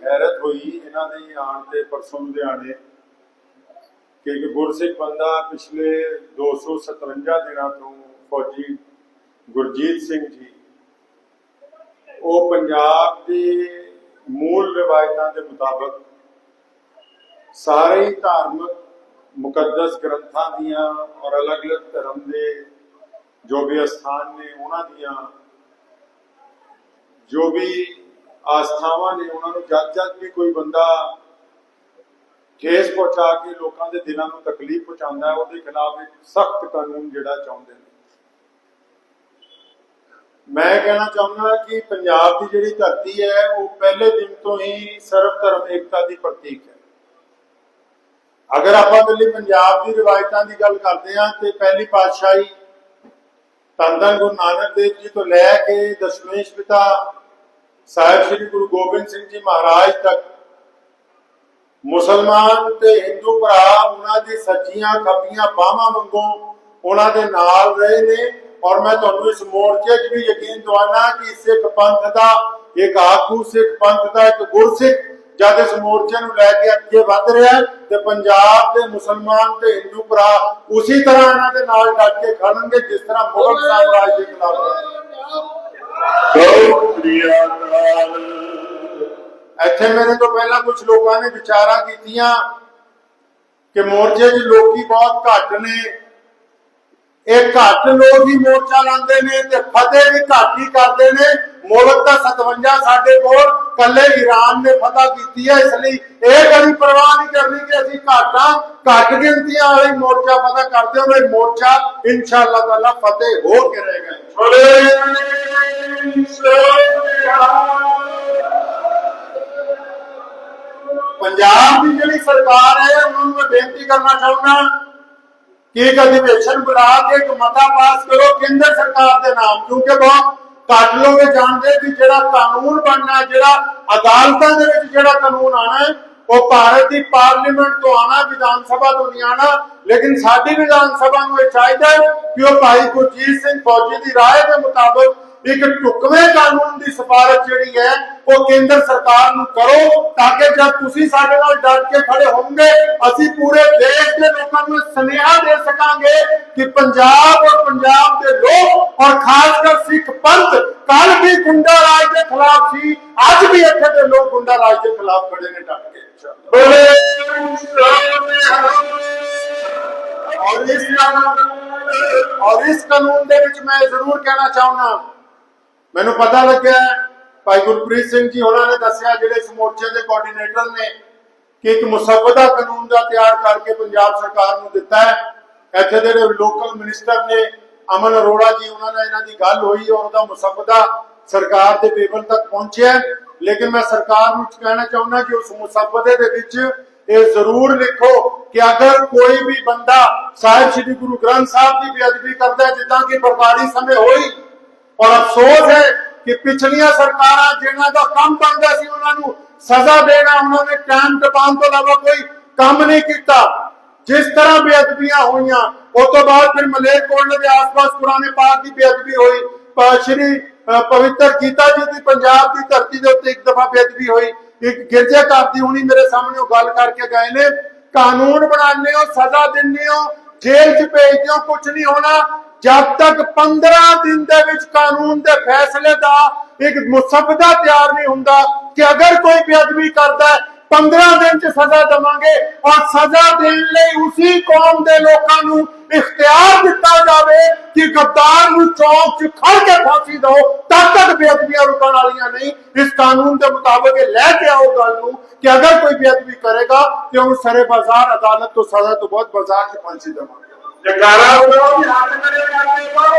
ਹੈਰਤ ਹੋਈ, ਇਹਨਾਂ ਦੇ ਆਣ ਤੇ ਪਰਸੋਂ ਲੁਧਿਆਣੇ। ਕਿ ਇੱਕ ਗੁਰਸਿੱਖ ਬੰਦਾ ਪਿਛਲੇ 257 ਦਿਨਾਂ ਤੋਂ ਫੌਜੀ ਗੁਰਜੀਤ ਸਿੰਘ ਜੀ, ਉਹ ਪੰਜਾਬ ਦੀ ਮੂਲ ਰਿਵਾਇਤਾਂ ਦੇ ਮੁਤਾਬਕ ਸਾਰੇ ਧਾਰਮਿਕ ਮੁਕੱਦਸ ਗ੍ਰੰਥਾਂ ਦੀਆਂ ਔਰ ਅਲੱਗ-ਅਲੱਗ ਧਰਮ ਦੇ ਜੋ ਵੀ ਅਸਥਾਨ ਨੇ, ਉਹਨਾਂ ਦੀਆਂ ਜੋ ਵੀ ਆਸਥਾਵਾਂ ਨੇ ਉਹਨਾਂ ਨੂੰ ਜਦ ਜਦ ਵੀ ਕੋਈ ਬੰਦਾ ਠੇਸ ਪਹੁੰਚਾ ਕੇ ਲੋਕਾਂ ਦੇ ਦਿਲਾਂ ਨੂੰ ਤਕਲੀਫ ਪਹੁੰਚਾਉਂਦਾ ਹੈ, ਉਹਦੇ ਖਿਲਾਫ ਇੱਕ ਸਖਤ ਕਾਨੂੰਨ ਜਿਹੜਾ ਚਾਹੁੰਦੇ ਨੇ। ਮੈਂ ਕਹਿਣਾ ਚਾਹੁੰਦਾ ਕਿ ਪੰਜਾਬ ਦੀ ਜਿਹੜੀ ਧਰਤੀ ਹੈ, ਉਹ ਪਹਿਲੇ ਦਿਨ ਤੋਂ ਹੀ ਸਰਵ ਧਰਮ ਏਕਤਾ ਦੀ ਪ੍ਰਤੀਕ ਹੈ। ਅਗਰ ਆਪਾਂ ਪਹਿਲੀ ਪੰਜਾਬ ਦੀ ਰਿਵਾਇਤਾਂ ਦੀ ਗੱਲ ਕਰਦੇ ਹਾਂ, ਤੇ ਪਹਿਲੀ ਪਾਤਸ਼ਾਹੀ ਧੰਨ ਗੁਰੂ ਨਾਨਕ ਦੇਵ ਜੀ ਤੋਂ ਲੈ ਕੇ ਦਸ਼ਮੇਸ਼ ਪਿਤਾ ਸਾਹਿਬ ਸ੍ਰੀ ਗੁਰੂ ਗੋਬਿੰਦ ਸਿੰਘ ਜੀ ਮਹਾਰਾਜ ਤੱਕ ਮੁਸਲਮਾਨ ਤੇ ਹਿੰਦੂ ਭਰਾ ਉਹਨਾਂ ਦੀ ਸੱਚੀਆਂ ਖੱਬੀਆਂ ਬਾਹਾਂ ਵਾਂਗੂ ਉਹਨਾਂ ਦੇ ਨਾਲ ਰਹੇ ਨੇ ਔਰ ਮੈਂ ਤੁਹਾਨੂੰ ਇਸ ਮੋਰਚੇ 'ਚ ਵੀ ਯਕੀਨ ਦਿਵਾਨਾ ਕਿ ਸਿੱਖ ਪੰਥ ਦਾ ਇੱਕ ਆਗੂ ਸਿੱਖ ਪੰਥ ਦਾ ਇੱਕ ਗੁਰਸਿੱਖ ਜਦ ਇਸ ਮੋਰਚੇ ਨੂੰ ਲੈ ਕੇ ਅੱਗੇ ਵੱਧ ਰਿਹਾ ਤੇ ਪੰਜਾਬ ਦੇ ਮੁਸਲਮਾਨ ਤੇ ਹਿੰਦੂ ਭਰਾ ਉਸੇ ਤਰ੍ਹਾਂ ਇਹਨਾਂ ਦੇ ਨਾਲ ਡਟ ਕੇ ਖੜਨਗੇ ਜਿਸ ਤਰ੍ਹਾਂ ਮੁਗਲ ਸਾਮਰਾਜ ਦੇ ਖਿਲਾਫ। ਇੱਥੇ ਮੇਰੇ ਤੋਂ ਪਹਿਲਾਂ ਕੁਝ ਲੋਕਾਂ ਨੇ ਵਿਚਾਰਾਂ ਕੀਤੀਆਂ ਕਿ ਮੋਰਚੇ 'ਚ ਲੋਕੀ ਬਹੁਤ ਘੱਟ ਨੇ। ਇਹ ਘੱਟ ਲੋਕ ਹੀ ਮੋਰਚਾ ਲਾਉਂਦੇ ਨੇ ਤੇ ਫਤਿਹ ਵੀ ਘੱਟ ਹੀ ਕਰਦੇ ਨੇ। ਮੁਲਕ ਦਾ 57 ਸਾਡੇ ਕੋਲ ਕੱਲੇ ਈਰਾਨ ਨੇ ਫਤਹ ਕੀਤੀ ਹੈ ਇਸ ਲਈ ਇਹ ਕਦੀ ਪਰਵਾਹ ਨਹੀਂ ਕਰਨੀ ਕਿ ਅਸੀਂ ਘਾਟਾਂ ਘੱਟ ਗਿਣਤੀਆਂ ਵਾਲੀ ਮੋਰਚਾ ਫਤਹ ਕਰਦੇ ਹਾਂ ਇਹ ਮੋਰਚਾ ਇਨਸ਼ਾਅੱਲਾ ਤਾਲਾ ਫਤਿਹ ਹੋ ਕੇ ਰਹੇਗਾ ਪੰਜਾਬ ਦੀ ਜਿਹੜੀ ਸਰਕਾਰ ਹੈ ਉਹਨਾਂ ਨੂੰ ਮੈਂ ਬੇਨਤੀ ਕਰਨਾ ਚਾਹੁੰਦਾ ਕਿ ਇੱਕ ਅਧਿਵੇਸ਼ਨ ਬੁਲਾ ਕੇ ਇੱਕ ਮਤਾ ਪਾਸ ਕਰੋ ਕੇਂਦਰ ਸਰਕਾਰ ਦੇ ਨਾਮ ਕਿਉਂਕਿ ਬਹੁਤ ਘੱਟ ਲੋਕ ਜਾਣਦੇ ਕਿ ਜਿਹੜਾ ਕਾਨੂੰਨ ਬਣਨਾ ਜਿਹੜਾ ਅਦਾਲਤਾਂ ਦੇ ਵਿੱਚ ਜਿਹੜਾ ਕਾਨੂੰਨ ਆਣਾ ਹੈ, ਉਹ ਭਾਰਤ ਦੀ ਪਾਰਲੀਮੈਂਟ ਤੋਂ ਆਣਾ ਵਿਧਾਨ ਸਭਾ ਤੋਂ ਨਹੀਂ ਆਣਾ ਲੇਕਿਨ ਸਾਡੀ ਵਿਧਾਨ ਸਭਾ ਨੂੰ ਇਹ ਚਾਹੀਦਾ ਹੈ ਕਿ ਉਹ ਭਾਈ ਗੁਰਜੀਤ ਸਿੰਘ ਫੌਜੀ ਦੀ ਰਾਏ ਦੇ ਮੁਤਾਬਕ ਇੱਕ ਟੁਕਵੇਂ ਕਾਨੂੰਨ ਦੀ ਸਿਫਾਰਿਸ਼ ਜਿਹੜੀ ਹੈ ਉਹ ਕੇਂਦਰ ਸਰਕਾਰ ਨੂੰ ਕਰੋ ਤਾਂ ਕਿ ਜਦ ਤੁਸੀਂ ਸਾਡੇ ਨਾਲ ਡਟ ਕੇ ਖੜੇ ਹੋਵੋਗੇ, ਅਸੀਂ ਪੂਰੇ ਦੇਸ਼ ਦੇ ਲੋਕਾਂ ਨੂੰ ਸੁਨੇਹਾ ਦੇ ਸਕਾਂਗੇ ਕਿ ਪੰਜਾਬ ਔਰ ਪੰਜਾਬ ਦੇ ਲੋਕ ਔਰ ਖਾਸ ਕਰ ਸਿੱਖ ਪੰਥ ਕੱਲ ਵੀ ਗੁੰਡਾ ਰਾਜ ਦੇ ਖਿਲਾਫ ਸੀ, ਅੱਜ ਵੀ ਇੱਥੇ ਦੇ ਲੋਕ ਗੁੰਡਾ ਰਾਜ ਦੇ ਖਿਲਾਫ ਖੜੇ ਨੇ ਡਟ ਕੇ। ਔਰ ਇਸ ਔਰ ਇਸ ਕਾਨੂੰਨ ਦੇ ਵਿੱਚ ਮੈਂ ਜ਼ਰੂਰ ਕਹਿਣਾ ਚਾਹੁੰਦਾ। ਮੈਨੂੰ ਪਤਾ ਲੱਗਿਆ ਭਾਈ ਗੁਰਪ੍ਰੀਤ ਸਿੰਘ ਜੀ ਉਹਨਾਂ ਨੇ ਦੱਸਿਆ, ਜਿਹੜੇ ਇਸ ਮੋਰਚੇ ਦੇ ਕੋਆਰਡੀਨੇਟਰ ਨੇ, ਕਿ ਇੱਕ ਮੁਸੱਵਦਾ ਕਾਨੂੰਨ ਦਾ ਤਿਆਰ ਕਰਕੇ ਪੰਜਾਬ ਸਰਕਾਰ ਨੂੰ ਦਿੱਤਾ ਹੈ। ਇੱਥੇ ਦੇ ਲੋਕਲ ਮਿਨਿਸਟਰ ਨੇ, ਅਮਨ ਅਰੋੜਾ ਜੀ, ਉਹਨਾਂ ਨਾਲ ਇਹਨਾਂ ਦੀ ਗੱਲ ਹੋਈ ਔਰ ਉਹਦਾ ਮੁਸੱਵਦਾ ਸਰਕਾਰ ਦੇ ਟੇਬਲ ਤੱਕ ਪਹੁੰਚਿਆ ਲੇਕਿਨ ਮੈਂ ਸਰਕਾਰ ਨੂੰ ਕਹਿਣਾ ਚਾਹੁੰਦਾ ਕਿ ਉਸ ਮੁਸੱਵਦੇ ਦੇ ਵਿੱਚ ਇਹ ਜ਼ਰੂਰ ਲਿਖੋ ਕਿ ਅਗਰ ਕੋਈ ਵੀ ਬੰਦਾ ਸਾਹਿਬ ਸ੍ਰੀ ਗੁਰੂ ਗ੍ਰੰਥ ਸਾਹਿਬ ਦੀ ਬੇਅਦਬੀ ਕਰਦਾ ਜਿੱਦਾਂ ਕਿ ਬਰਬਾਰੀ ਸਮੇਂ ਹੋਈ, ਔਰ ਅਫਸੋਸ ਹੈ ਕਿ ਪਿਛਲੀਆਂ ਸਰਕਾਰਾਂ ਜਿਨ੍ਹਾਂ ਦਾ ਕੰਮ ਬਣਦਾ ਸੀ, ਉਹਨਾਂ ਨੂੰ ਸਜ਼ਾ ਦੇਣਾ, ਉਹਨਾਂ ਨੇ ਟਾਈਮ ਟਪਾਉਣ ਤੋਂ ਇਲਾਵਾ ਕੋਈ ਕੰਮ ਨਹੀਂ ਕੀਤਾ। ਜਿਸ ਤਰ੍ਹਾਂ ਬੇਅਦਬੀਆਂ ਹੋਈਆਂ ਉਸ ਤੋਂ ਬਾਅਦ ਫਿਰ ਮਲੇਰਕੋਟਲੇ ਦੇ ਆਸ-ਪਾਸ ਪੁਰਾਣੇ ਪਾਕ ਦੀ ਬੇਅਦਬੀ ਹੋਈ। ਸ਼੍ਰੀ ਪਵਿੱਤਰ ਗੀਤਾ ਜੀ ਦੀ ਪੰਜਾਬ ਦੀ ਧਰਤੀ ਦੇ ਉੱਤੇ ਇੱਕ ਦਫਾ ਬੇਅਦਬੀ ਹੋਈ। ਇੱਕ ਗਿਰਜਾ ਕਰਦੀ ਦੀ ਹੁਣੀ ਮੇਰੇ ਸਾਹਮਣੇ ਉਹ ਗੱਲ ਕਰਕੇ ਗਏ ਨੇ, ਕਾਨੂੰਨ ਬਣਾਉਂਦੇ ਹੋ, ਸਜ਼ਾ ਦਿੰਦੇ ਹੋ, ਜੇਲ੍ਹ 'ਚ ਭੇਜਦੇ ਹੋ ਕੁਝ ਨਹੀਂ ਹੋਣਾ। ਜਦ ਤੱਕ 15 ਦਿਨ ਦੇ ਵਿੱਚ ਕਾਨੂੰਨ ਦੇ ਫੈਸਲੇ ਦਾ ਇੱਕ ਮੁਸਬਦਾ ਤਿਆਰ ਨਹੀਂ ਹੁੰਦਾ ਕਿ ਅਗਰ ਕੋਈ ਬੇਅਦਬੀ ਕਰਦਾ ਹੈ 15 ਦਿਨ ਚ ਸਜ਼ਾ ਦਵਾਂਗੇ ਔਰ ਸਜ਼ਾ ਦੇਣ ਲਈ ਉਸੇ ਕੌਮ ਦੇ ਲੋਕਾਂ ਨੂੰ ਇਖਤਿਆਰ ਦਿੱਤਾ ਜਾਵੇ ਕਿ ਗੱਦਾਰ ਨੂੰ ਚੌਕ 'ਚ ਖੜ ਕੇ ਫਾਂਸੀ ਦਿਓ, ਤਦ ਤੱਕ ਬੇਅਦਬੀਆਂ ਰੁਕਣ ਵਾਲੀਆਂ ਨਹੀਂ। ਇਸ ਕਾਨੂੰਨ ਦੇ ਮੁਤਾਬਕ ਇਹ ਲੈ ਕੇ ਆਓ ਗੱਲ ਨੂੰ ਕਿ ਅਗਰ ਕੋਈ ਬੇਅਦਬੀ ਕਰੇਗਾ ਤੇ ਉਹਨੂੰ ਸਰੇ ਬਾਜ਼ਾਰ, ਅਦਾਲਤ ਤੋਂ ਸਜ਼ਾ ਤੋਂ ਬਹੁਤ ਬਾਜ਼ਾਰ 'ਚ ਫਾਂਸੀ ਦੇਵਾਂਗੇ। ਜਗਾਰਾ ਬੁਲਾਓ ਵੀ ਹੱਥ ਕਰੇ ਕਰਦੇ ਪਾਓ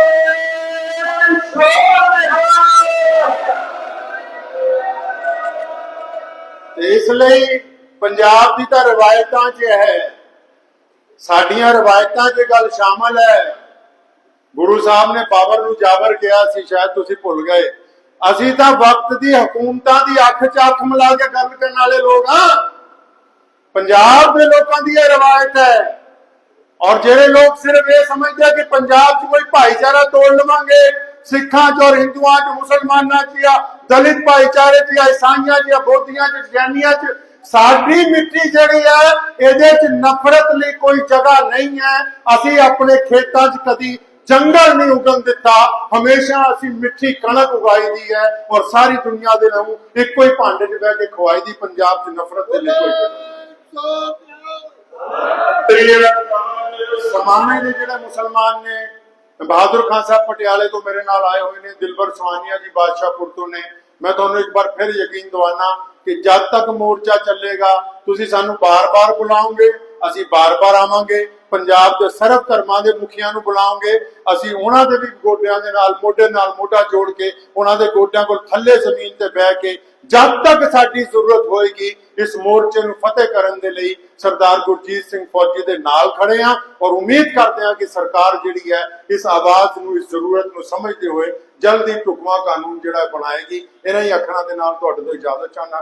ਤੇ ਇਸ ਲਈ ਪੰਜਾਬ ਦੀ ਤਾਂ ਰਵਾਇਤਾਂ 'ਚ ਹੈ। ਸਾਡੀਆਂ ਰਵਾਇਤਾਂ 'ਚ ਗੱਲ ਸ਼ਾਮਲ ਹੈ। ਗੁਰੂ ਸਾਹਿਬ ਨੇ ਪਾਵਰ ਨੂੰ ਜਾਬਰ ਕਿਹਾ ਸੀ, ਸ਼ਾਇਦ ਤੁਸੀਂ ਭੁੱਲ ਗਏ। ਅਸੀਂ ਤਾਂ ਵਕਤ ਦੀ ਹਕੂਮਤਾਂ ਦੀ ਅੱਖ 'ਚ ਅੱਖ ਮਿਲਾ ਕੇ ਗੱਲ ਕਰਨ ਵਾਲੇ ਲੋਕ ਹਾਂ। ਪੰਜਾਬ ਦੇ ਲੋਕਾਂ ਦੀ ਇਹ ਰਵਾਇਤ ਹੈ। ਔਰ ਜਿਹੜੇ ਲੋਕ ਸਿਰਫ ਇਹ ਸਮਝਦੇ ਆ ਕਿ ਪੰਜਾਬ 'ਚ ਕੋਈ ਭਾਈਚਾਰਾ ਤੋੜ ਲਵਾਂਗੇ, ਸਿੱਖਾਂ 'ਚ ਔਰ ਹਿੰਦੂਆਂ 'ਚ, ਮੁਸਲਮਾਨਾਂ 'ਚ ਜਾਂ ਦਲਿਤ ਭਾਈਚਾਰੇ 'ਚ ਜਾਂ ਈਸਾਈਆਂ 'ਚ ਜਾਂ ਬੋਧੀਆਂ 'ਚ, ਜੈਨੀਆਂ 'ਚ, ਸਾਡੀ ਮਿੱਟੀ ਜਿਹੜੀ ਹੈ ਇਹਦੇ 'ਚ ਨਫ਼ਰਤ ਲਈ ਕੋਈ ਜਗ੍ਹਾ ਨਹੀਂ ਹੈ। ਅਸੀਂ ਆਪਣੇ ਖੇਤਾਂ 'ਚ ਕਦੀ ਜੰਗਲ ਨਹੀਂ ਉਗਣ ਦਿੱਤਾ। ਹਮੇਸ਼ਾ ਅਸੀਂ ਮਿੱਠੀ ਕਣਕ ਉਗਾਈ ਦੀ ਹੈ ਔਰ ਸਾਰੀ ਦੁਨੀਆ ਦੇ ਨੂੰ ਇੱਕੋ ਹੀ ਭਾਂਡੇ 'ਚ ਬਹਿ ਕੇ ਖਵਾਈ ਦੀ ਪੰਜਾਬ 'ਚ ਨਫ਼ਰਤ ਦੇ ਲਈ ਕੋਈ ਤੇਰਾ ਸਮਾਮੇ ਦੇ ਜਿਹੜੇ ਮੁਸਲਮਾਨ ਨੇ, ਬਹਾਦਰ ਖਾਨ ਸਾਹਿਬ ਪਟਿਆਲੇ ਤੋਂ ਮੇਰੇ ਨਾਲ ਆਏ ਹੋਏ ਨੇ, ਦਿਲਬਰ ਸੁਹਾਨੀਆ ਜੀ ਬਾਦਸ਼ਾਹਪੁਰ ਤੋਂ ਨੇ। ਮੈਂ ਤੁਹਾਨੂੰ ਇੱਕ ਵਾਰ ਫਿਰ ਯਕੀਨ ਦਿਵਾਨਾ ਕਿ ਜਦ ਤੱਕ ਮੋਰਚਾ ਚੱਲੇਗਾ, ਤੁਸੀਂ ਸਾਨੂੰ ਬਾਰ-ਬਾਰ ਬੁਲਾਓਗੇ, ਅਸੀਂ ਬਾਰ-ਬਾਰ ਆਵਾਂਗੇ। ਪੰਜਾਬ ਦੇ ਸਰਬ ਧਰਮਾਂ ਦੇ ਮੁਖੀਆਂ ਨੂੰ ਬੁਲਾਉਂਗੇ ਅਸੀਂ ਉਹਨਾਂ ਦੇ ਵੀ ਗੋਡਿਆਂ ਦੇ ਨਾਲ, ਮੋਢੇ ਨਾਲ ਮੋਢਾ ਜੋੜ ਕੇ, ਉਹਨਾਂ ਦੇ ਗੋਡਿਆਂ ਕੋਲ ਥੱਲੇ ਜ਼ਮੀਨ ਤੇ ਬਹਿ ਕੇ ਜਦ ਤੱਕ ਸਾਡੀ ਜ਼ਰੂਰਤ ਹੋਏਗੀ, ਇਸ ਮੋਰਚੇ ਨੂੰ ਫਤਿਹ ਕਰਨ ਦੇ ਲਈ ਸਰਦਾਰ ਗੁਰਜੀਤ ਸਿੰਘ ਫੌਜੀ ਦੇ ਨਾਲ ਖੜੇ ਹਾਂ ਔਰ ਉਮੀਦ ਕਰਦੇ ਹਾਂ ਕਿ ਸਰਕਾਰ ਜਿਹੜੀ ਹੈ, ਇਸ ਆਵਾਜ਼ ਨੂੰ, ਇਸ ਜ਼ਰੂਰਤ ਨੂੰ ਸਮਝਦੇ ਹੋਏ ਜਲਦੀ ਢੁਕਵਾਂ ਕਾਨੂੰਨ ਜਿਹੜਾ ਬਣਾਏਗੀ। ਇਹਨਾਂ ਹੀ ਅੱਖਰਾਂ ਦੇ ਨਾਲ ਤੁਹਾਡੇ ਤੋਂ ਇਜਾਜ਼ਤ ਚਾਹਨਾ